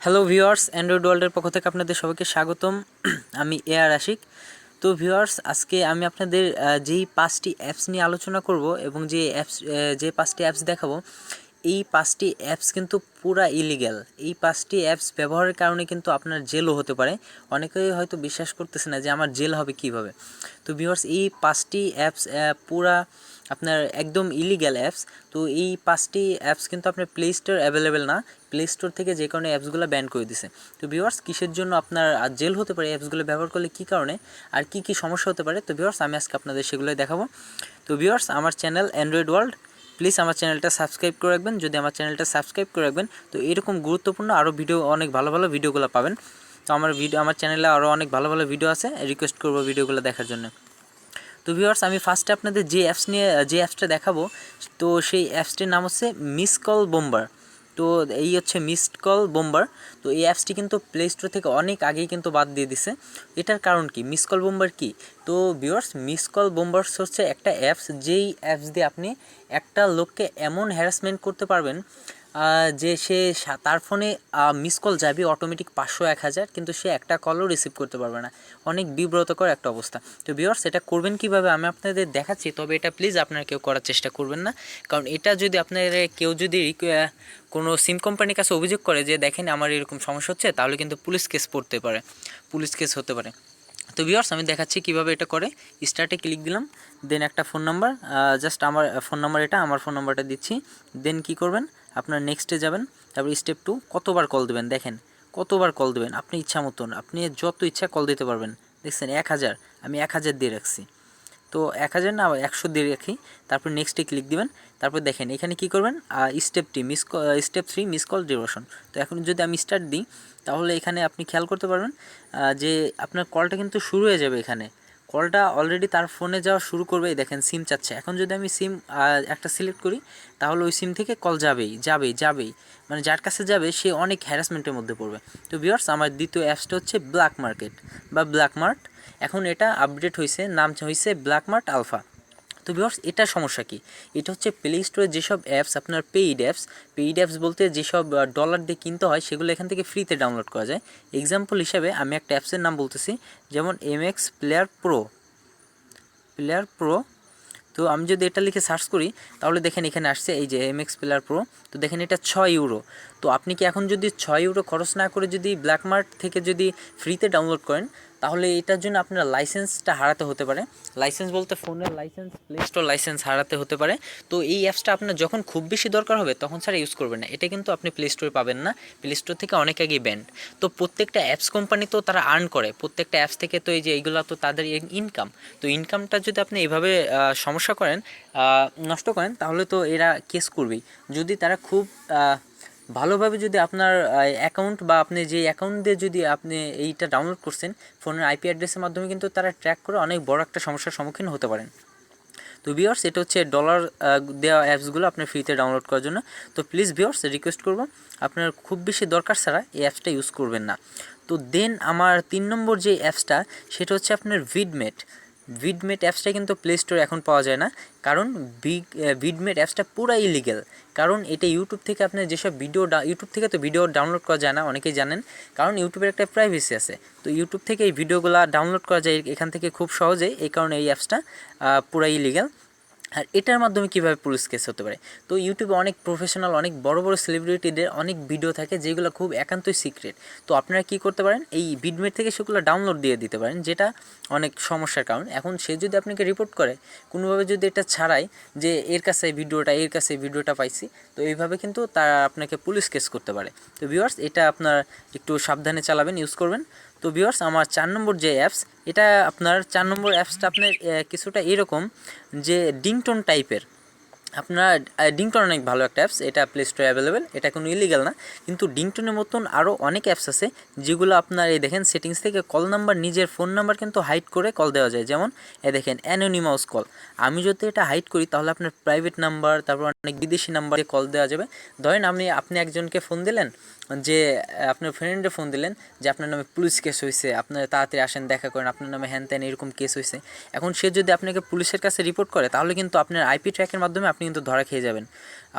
Hello viewers Android ওয়ার্ল্ডের পক্ষ থেকে আপনাদের সবাইকে স্বাগতম। আমি এ আর আশিক। তো ভিউয়ার্স আজকে আমি আপনাদের যেই পাঁচটি অ্যাপস নিয়ে আলোচনা করব এবং যে অ্যাপস যে পাঁচটি অ্যাপস দেখাবো এই পাঁচটি অ্যাপস কিন্তু পুরা ইলিগ্যাল এই পাঁচটি অ্যাপস ব্যবহারের কারণে কিন্তু আপনার জেলও হতে পারে। অনেকেই হয়তো বিশ্বাস করতেছে না যে আমার জেল হবে কীভাবে। তো ভিউয়ার্স এই পাঁচটি অ্যাপস পুরা আপনার একদম ইলিগ্যাল অ্যাপস তো এই পাঁচটি অ্যাপস কিন্তু আপনার প্লে স্টোর অ্যাভেলেবেল না। প্লে স্টোর থেকে যে কারণে অ্যাপসগুলো ব্যান করে দিছে। তো ভিউয়ার্স কিসের জন্য আপনার জেল হতে পারে অ্যাপসগুলো ব্যবহার করলে কী কারণে? আর কি কি সমস্যা হতে পারে? তো ভিউয়ার্স আমি আজকে আপনাদের সেগুলোই দেখাবো। তো ভিউয়ার্স আমার চ্যানেল অ্যান্ড্রয়েড ওয়ার্ল্ড প্লিজ আমার চ্যানেলটা সাবস্ক্রাইব করে রাখবেন। যদি আমার চ্যানেলটা সাবস্ক্রাইব করে রাখবেন, তো এরকম গুরুত্বপূর্ণ আরও ভিডিও, অনেক ভালো ভালো ভিডিওগুলো পাবেন। তো আমার ভিডিও, আমার চ্যানেলে আরও অনেক ভালো ভালো ভিডিও আছে রিকোয়েস্ট করব ভিডিওগুলো দেখার জন্য। তো ভিউয়ার্স আমি ফার্স্টে আপনাদের যে অ্যাপস নিয়ে, যে অ্যাপসটা দেখাবো, তো সেই অ্যাপসটির নাম হচ্ছে মিস কল বোম্বার তো এই হচ্ছে মিসড কল বোম্বার তো এই অ্যাপসটি কিন্তু প্লে স্টোর থেকে অনেক আগেই কিন্তু বাদ দিয়ে দিছে। এটার কারণ কি? মিস কল বোম্বার কি? তো ভিউয়ার্স মিস কল বোম্বার্স হচ্ছে একটা অ্যাপস যেই অ্যাপস দিয়ে আপনি একটা লোককে এমন হ্যারাসমেন্ট করতে পারবেন যে সে তার ফোনে মিস কল যাবে অটোমেটিক পাঁচশো, এক হাজার, কিন্তু সে একটা কলও রিসিভ করতে পারবে না। অনেক বিব্রতকর একটা অবস্থা। তো ভিউয়ার্স এটা করবেন কীভাবে? আমি আপনাদের দেখাচ্ছি, তবে এটা প্লিজ আপনারা কেউ করার চেষ্টা করবেন না। কারণ এটা যদি আপনার কেউ যদি কোনো সিম কোম্পানির কাছে অভিযোগ করে যে, দেখেন, আমার এরকম সমস্যা হচ্ছে, তাহলে কিন্তু পুলিশ কেস পড়তে পারে। পুলিশ কেস হতে পারে। তো ভিওর্স আমি দেখাচ্ছি কীভাবে এটা করে। স্টার্টে ক্লিক দিলাম দেন একটা ফোন নাম্বার জাস্ট আমার ফোন নাম্বার এটা, আমার ফোন নাম্বারটা দিচ্ছি। দেন কি করবেন? আপনার নেক্সটে যাবেন, তারপর স্টেপ টু কতবার কল দেবেন? দেখেন, কতবার কল দেবেন? আপনি ইচ্ছা মতন, আপনি যত ইচ্ছা কল দিতে পারবেন। দেখছেন, এক হাজার, আমি এক হাজার দিয়ে রাখছি। তো এক হাজার না একশো দিয়ে রাখি। তারপর নেক্সটে ক্লিক দিবেন। তারপর দেখেন, এখানে কি করবেন? স্টেপটি miss step three miss call duration তো এখন যদি আমি স্টার্ট দিই, তাহলে এখানে আপনি খেয়াল করতে পারবেন যে আপনার কলটা কিন্তু শুরু হয়ে যাবে এখানে। কলটা অলরেডি তার ফোনে যাওয়া শুরু করবেই। দেখেন সিম চাচ্ছে। এখন যদি আমি সিম একটা সিলেক্ট করি, তাহলে ওই সিম থেকে কল যাবেই যাবেই যাবেই। মানে যার কাছে যাবে, সে অনেক হ্যারাসমেন্টের মধ্যে পড়বে। তো বিয়ার্স আমার দ্বিতীয় অ্যাপসটা হচ্ছে ব্ল্যাক মার্কেট বা ব্ল্যাক মার্ট এখন এটা আপডেট হয়েছে নাম হয়েছে ব্ল্যাক মার্ট আলফা তো ভিউয়ার্স এটা সমস্যা কি? এটা হচ্ছে প্লে স্টোরে যেসব অ্যাপস আপনার পেইড অ্যাপস পেইড অ্যাপস বলতে যেসব ডলার দিয়ে কিনতে হয়, সেগুলো এখান থেকে ফ্রিতে ডাউনলোড করা যায়। এক্সাম্পল হিসাবে আমি একটা অ্যাপসের নাম বলতেছি, যেমন M X player pro player pro তো আমি যদি এটা লিখে সার্চ করি, তাহলে দেখেন এখানে আসছে এই যে এম এক্স প্লেয়ার প্রো তো দেখেন এটা ছয় ইউরো তো আপনি কি এখন যদি ছয় ইউরো খরচ না করে যদি ব্ল্যাক মার্ট থেকে যদি ফ্রিতে ডাউনলোড করেন তাহলে এটার জন্য আপনার লাইসেন্সটা হারাতে হতে পারে। লাইসেন্স বলতে ফোনের লাইসেন্স প্লে স্টোর লাইসেন্স হারাতে হতে পারে। তো এই অ্যাপসটা আপনার যখন খুব বেশি দরকার হবে, তখন ছাড়া ইউজ করবেন না। এটা কিন্তু আপনি প্লে স্টোরে পাবেন না। প্লে স্টোর থেকে অনেক আগে ব্যান্ড তো প্রত্যেকটা অ্যাপস কোম্পানি তো তারা আর্ন করে। প্রত্যেকটা অ্যাপস থেকে তো এই যে এইগুলো তো তাদের ইনকাম তো ইনকামটা যদি আপনি এভাবে সমস্যা করেন নষ্ট করেন, তাহলে তো এরা কেস করবেই। যদি তারা খুব ভালোভাবে যদি আপনার অ্যাকাউন্ট বা আপনি যে অ্যাকাউন্ট দিয়ে যদি আপনি এইটা ডাউনলোড করছেন, ফোনের আইপি অ্যাড্রেসের মাধ্যমে কিন্তু তারা ট্র্যাক করে অনেক বড় একটা সমস্যার সম্মুখীন হতে পারেন। তো ভিওর্স এটা হচ্ছে ডলার দেওয়া অ্যাপসগুলো আপনার ফ্রিতে ডাউনলোড করার জন্য। তো প্লিজ ভিওর্স রিকোয়েস্ট করব, আপনার খুব বেশি দরকার ছাড়া এই অ্যাপসটা ইউজ করবেন না। তো দেন আমার তিন নম্বর যে অ্যাপসটা সেটা হচ্ছে আপনার ভিডমেট ভিডমেট অ্যাপসটা কিন্তু প্লে স্টোরে এখন পাওয়া যায় না। কারণ ভিডমেট অ্যাপসটা পুরো ইলিগেল কারণ এটা ইউটিউব থেকে আপনার যেসব ভিডিও ইউটিউব থেকে তো ভিডিও ডাউনলোড করা যায় না, অনেকেই জানেন। কারণ ইউটিউবের একটা প্রাইভেসি আছে। তো ইউটিউব থেকে এই ভিডিওগুলো ডাউনলোড করা যায় এখান থেকে খুব সহজেই। এই কারণে এই অ্যাপসটা পুরো ইলিগেল আর এটার মাধ্যমে কীভাবে পুলিশ কেস হতে পারে? তো ইউটিউবে অনেক প্রফেশনাল অনেক বড় বড় সেলিব্রিটিদের অনেক ভিডিও থাকে যেগুলো খুব একান্তই সিক্রেট তো আপনারা কি করতে পারেন? এই ভিডমেট থেকে সেগুলো ডাউনলোড দিয়ে দিতে পারেন, যেটা অনেক সমস্যার কারণ। এখন সে যদি আপনাকে রিপোর্ট করে, কোনোভাবে যদি এটা ছাড়াই যে এর কাছে ভিডিওটা এর কাছে ভিডিওটা পাইছি, তো এইভাবে কিন্তু তারা আপনাকে পুলিশ কেস করতে পারে। তো ভিউয়ার্স এটা আপনার একটু সাবধানে চালাবেন ইউজ করবেন। তো ভিউয়ার্স আমার চার নম্বর যে অ্যাপস এটা আপনার চার নম্বর অ্যাপসটা আপনার কিছুটা এরকম যে ডিংটন টাইপের আপনার ডিংটন অনেক ভালো একটা অ্যাপস এটা প্লে স্টোরে অ্যাভেলেবেল এটা কোনো ইলিগাল না। কিন্তু ডিংটনের মতন আরও অনেক অ্যাপস আছে, যেগুলো আপনার, এই দেখেন সেটিংস থেকে কল নাম্বার নিজের ফোন নাম্বার কিন্তু হাইড করে কল দেওয়া যায়। যেমন এ দেখেন অ্যানোনিমাস কল আমি যদি এটা হাইড করি, তাহলে আপনার প্রাইভেট নাম্বার তারপর অনেক বিদেশি নাম্বারে কল দেওয়া যাবে। ধরেন আপনি আপনি একজনকে ফোন দিলেন, যে, আপনার ফ্রেন্ডে ফোন দিলেন, যে আপনার নামে পুলিশ কেস হয়েছে আপনার তাড়াতাড়ি আসেন, দেখা করেন, আপনার নামে হ্যান ত্যান এরকম কেস হয়েছে এখন সে যদি আপনাকে পুলিশের কাছে রিপোর্ট করে, তাহলে কিন্তু আপনার আইপি ট্র্যাকের মাধ্যমে আপনি কিন্তু ধরা খেয়ে যাবেন।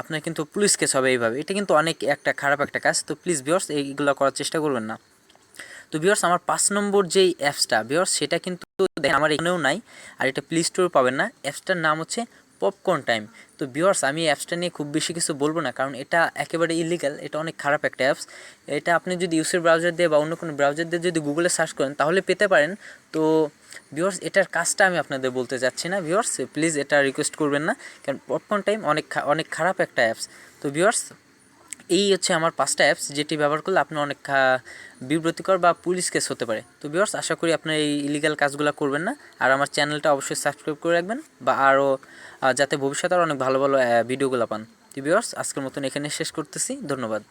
আপনার কিন্তু পুলিশ কেস হবে এইভাবে। এটা কিন্তু অনেক একটা খারাপ একটা কাজ। তো প্লিজ বিয়র্স এইগুলো করার চেষ্টা করবেন না। তো ভিউয়ার্স আমার পাঁচ নম্বর যেই অ্যাপসটা ভিউয়ার্স সেটা কিন্তু আমার এখানেও নাই, আর এটা প্লে স্টোর পাবেন না। অ্যাপসটার নাম হচ্ছে পপকর্ন টাইম তো ভিউয়ার্স আমি অ্যাপসটা নিয়ে খুব বেশি কিছু বলব না, কারণ এটা একেবারে ইলিগাল এটা অনেক খারাপ একটা অ্যাপস এটা আপনি যদি ইউসের ব্রাউজার দিয়ে বা অন্য কোনো ব্রাউজার দিয়ে যদি গুগলে সার্চ করেন, তাহলে পেতে পারেন। তো ভিউয়ার্স এটার কাজটা আমি আপনাদের বলতে চাচ্ছি না। ভিউয়ার্স প্লিজ এটা রিকোয়েস্ট করবেন না, কারণ পপকর্ন টাইম অনেক অনেক খারাপ একটা অ্যাপস তো ভিউয়ার্স এই হচ্ছে আমার পাঁচটা অ্যাপস যেটি ব্যবহার করলে আপনার অনেক বিব্রতিকর বা পুলিশ কেস হতে পারে। তো ভিউয়ার্স আশা করি আপনার এই ইলিগাল কাজগুলো করবেন না। আর আমার চ্যানেলটা অবশ্যই সাবস্ক্রাইব করে রাখবেন বা আরও যাতে ভবিষ্যতে আরও অনেক ভালো ভালো ভিডিওগুলো পান। তো ভিউয়ার্স আজকের মতন এখানে শেষ করতেছি। ধন্যবাদ।